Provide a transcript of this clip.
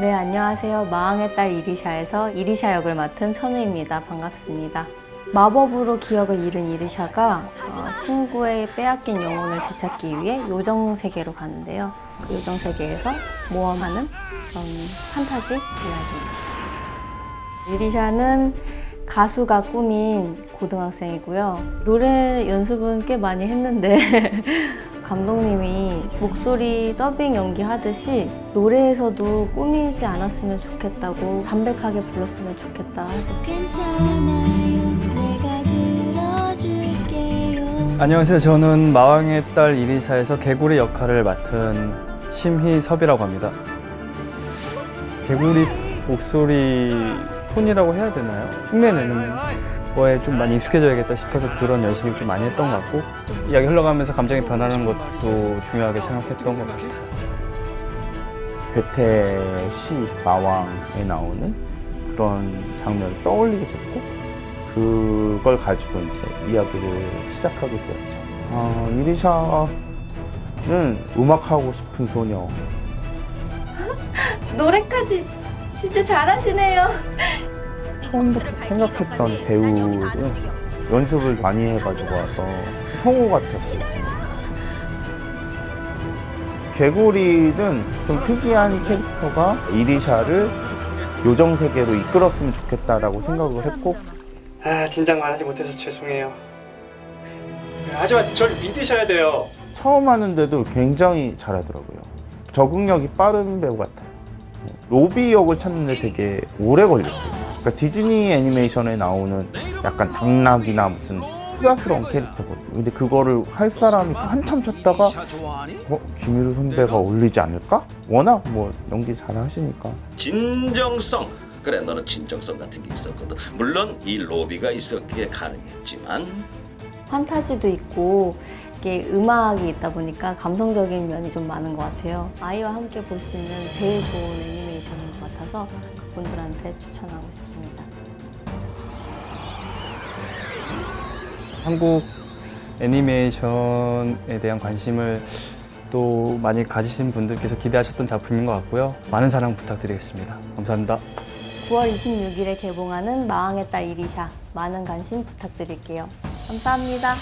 네, 안녕하세요. 마왕의 딸 이리샤에서 이리샤 역을 맡은 천우입니다. 반갑습니다. 마법으로 기억을 잃은 이리샤가 어, 친구의 빼앗긴 영혼을 되찾기 위해 요정 세계로 가는데요. 그 요정 세계에서 모험하는 그런 판타지 이야기입니다. 이리샤는 가수가 꿈인 고등학생이고요. 노래 연습은 꽤 많이 했는데 감독님이 목소리 더빙 연기하듯이 노래에서도 꾸미지 않았으면 좋겠다고 담백하게 불렀으면 좋겠다 하셨어요. 괜찮아요 내가 들어줄게요 안녕하세요. 저는 마왕의 딸 이리샤에서 개구리 역할을 맡은 심희섭이라고 합니다. 개구리 목소리 톤이라고 해야 되나요? 흉내내는 거에 좀 많이 익숙해져야겠다 싶어서 그런 연습을 좀 많이 했던 것 같고 이야기 흘러가면서 감정이 변하는 것도 중요하게 생각했던 것 같아요. 괴테 시 마왕에 나오는 그런 장면을 떠올리게 됐고 그걸 가지고 이제 이야기를 시작하게 되었죠. 아, 이리샤는 음악하고 싶은 소녀. 노래까지 진짜 잘하시네요. 처음부터 생각했던 배우는 연습을 많이 해가지고 와서 성우 같았어요. 개구리는 좀 특이한 캐릭터가 이리샤를 요정 세계로 이끌었으면 좋겠다라고 생각을 했고 아 진작 말하지 못해서 죄송해요. 하지만 저를 믿으셔야 돼요. 처음 하는데도 굉장히 잘하더라고요. 적응력이 빠른 배우 같아요. 로비 역을 찾는데 되게 오래 걸렸어요. 그러니까 디즈니 애니메이션에 나오는 약간 당나귀나 무슨 수다스러운 캐릭터거든요. 근데 그거를 할 사람이 한참 찾다가 어? 김일우 선배가 어울리지 않을까? 워낙 뭐 연기 잘 하시니까 진정성 그래 너는 진정성 같은 게 있었거든 물론 이 로비가 있었기에 가능했지만 판타지도 있고 이게 음악이 있다 보니까 감성적인 면이 좀 많은 것 같아요. 아이와 함께 볼 수 있는 제일 좋은 애니메이션인 것 같아서 그 분들한테 추천하고 싶습니다. 한국 애니메이션에 대한 관심을 또 많이 가지신 분들께서 기대하셨던 작품인 것 같고요. 많은 사랑 부탁드리겠습니다. 감사합니다. 9월 26일에 개봉하는 마왕의 딸 이리샤 많은 관심 부탁드릴게요. 감사합니다.